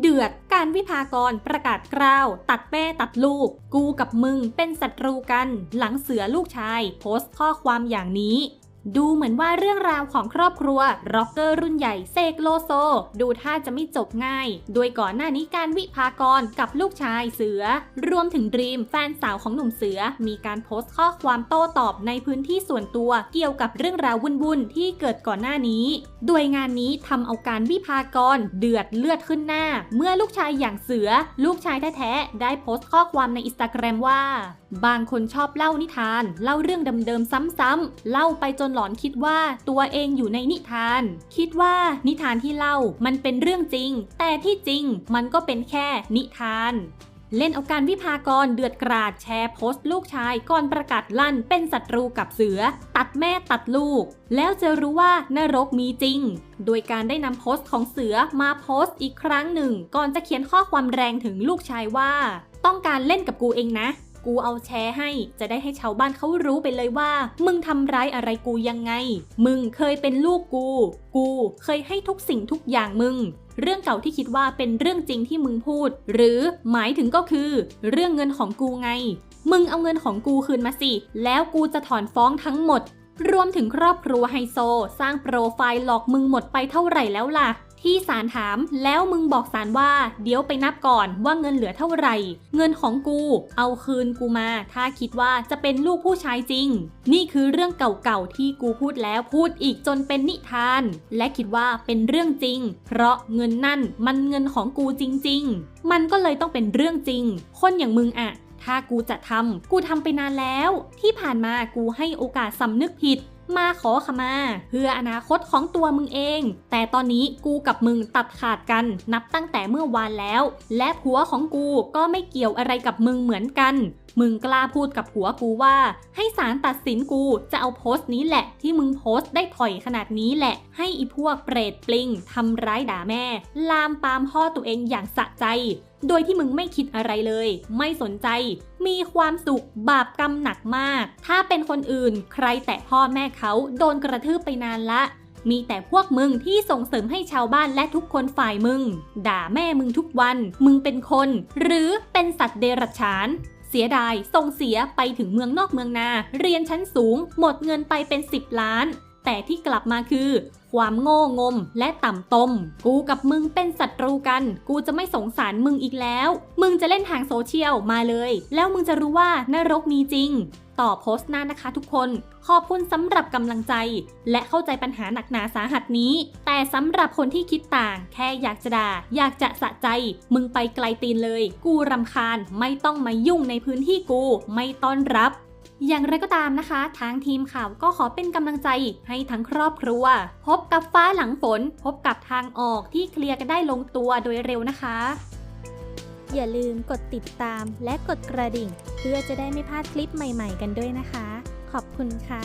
เดือด การวิพากรประกาศกล้าว ตัดแม่ตัดลูก กูกับมึงเป็นศัตรูกัน หลังเสือลูกชาย โพสต์ข้อความอย่างนี้ ดูเหมือนว่าเรื่องราวของครอบครัวร็อกเกอร์รุ่นใหญ่เซกโลโซ ดูท่าจะไม่จบง่ายโดยก่อนหน้านี้การวิพากรกับลูกชายเสือ รวมถึงดรีมแฟนสาวของหนุ่มเสือ มีการโพสต์ข้อความโต้ตอบในพื้นที่ส่วนตัวเกี่ยวกับเรื่องราววุ่นๆที่เกิดก่อนหน้านี้โดยงานนี้ทำเอาการวิพากรเดือดเลือดขึ้นหน้า เมื่อลูกชายอย่างเสือ ลูกชายแท้ๆได้โพสต์ข้อความในอินสตาแกรมว่า บางคนชอบเล่านิทาน เล่าเรื่องเดิมๆซ้ำๆเล่าไปจนหลอนคิดว่าตัวเองอยู่ในนิทาน คิดว่านิทานที่เล่ามันเป็นเรื่องจริง แต่ที่จริงมันก็เป็นแค่นิทานเล่นเอาการวิพากรเดือดกราดแชร์โพสต์ลูกชายก่อนประกาศลั่นเป็นศัตรูกับเสือ ตัดแม่ตัดลูก แล้วจะรู้ว่านรกมีจริง โดยการได้นำโพสต์ของเสือมาโพสต์อีกครั้งหนึ่ง ก่อนจะเขียนข้อความแรงถึงลูกชายว่า ต้องการเล่นกับกูเองนะ กูเอาแชร์ให้ จะได้ให้ชาวบ้านเขารู้ไปเลยว่า มึงทำร้ายอะไรกูยังไง มึงเคยเป็นลูกกู กูเคยให้ทุกสิ่งทุกอย่างมึงเรื่องเก่าที่คิดว่าเป็นเรื่องจริงที่มึงพูด หรือหมายถึงก็คือ เรื่องเงินของกูไง มึงเอาเงินของกูคืนมาสิ แล้วกูจะถอนฟ้องทั้งหมด รวมถึงครอบครัวไฮโซ สร้างโปรไฟล์หลอกมึงหมดไปเท่าไหร่แล้วล่ะ ที่ศาลถาม แล้วมึงบอกศาลว่า เดี๋ยวไปนับก่อนว่าเงินเหลือเท่าไหร่ เงินของกู เอาคืนกูมา ถ้าคิดว่าจะเป็นลูกผู้ชายจริง นี่คือเรื่องเก่าๆที่กูพูดแล้วพูดอีกจนเป็นนิทาน และคิดว่าเป็นเรื่องจริง เพราะเงินนั่นมันเงินของกูจริง ๆ มันก็เลยต้องเป็นเรื่องจริง คนอย่างมึงอะถ้ากูจะทำ กูทำไปนานแล้ว ที่ผ่านมากูให้โอกาสสำนึกผิด มาขอขมา เพื่ออนาคตของตัวมึงเอง แต่ตอนนี้กูกับมึงตัดขาดกันนับตั้งแต่เมื่อวานแล้ว และผัวของกูก็ไม่เกี่ยวอะไรกับมึงเหมือนกัน มึงกล้าพูดกับผัวกูว่า ให้ศาลตัดสินกูจะเอาโพสต์นี้แหละ ที่มึงโพสต์ได้ถอยขนาดนี้แหละ ให้อีพวกเปรตปลิงทำร้ายด่าแม่ ลามปามพ่อตัวเองอย่างสะใจ โดยที่มึงไม่คิดอะไรเลย ไม่สนใจ มีความสุขบาปกรรมหนักมาก ถ้าเป็นคนอื่น ใครแตะพ่อแม่เขาโดนกระทืบไปนานละมีแต่พวกมึงที่ส่งเสริมให้ชาวบ้านและทุกคนฝ่ายมึง ด่าแม่มึงทุกวัน มึงเป็นคน หรือเป็นสัตว์เดรัจฉาน เสียดายส่งเสียไปถึงเมืองนอกเมืองนา เรียนชั้นสูง หมดเงินไปเป็น 10 ล้าน แต่ที่กลับมาคือ ความโง่งมและต่ำตม กูกับมึงเป็นศัตรูกัน กูจะไม่สงสารมึงอีกแล้ว มึงจะเล่นทางโซเชียลมาเลย แล้วมึงจะรู้ว่านรกมีจริง ต่อโพสต์หน้านะคะทุกคน ขอบคุณสำหรับกำลังใจ และเข้าใจปัญหาหนักหนาสาหัสนี้ แต่สำหรับคนที่คิดต่าง แค่อยากจะด่า อยากจะสะใจ มึงไปไกลตีนเลย กูรำคาญ ไม่ต้องมายุ่งในพื้นที่กู ไม่ต้อนรับอย่างไรก็ตามนะคะ ทางทีมข่าวก็ขอเป็นกำลังใจให้ทั้งครอบครัว พบกับฟ้าหลังฝน พบกับทางออกที่เคลียร์กันได้ลงตัวโดยเร็วนะคะ อย่าลืมกดติดตามและกดกระดิ่ง พื่อจะได้ไม่พลาดคลิปใหม่ ๆ กันด้วยนะคะ ขอบคุณค่ะ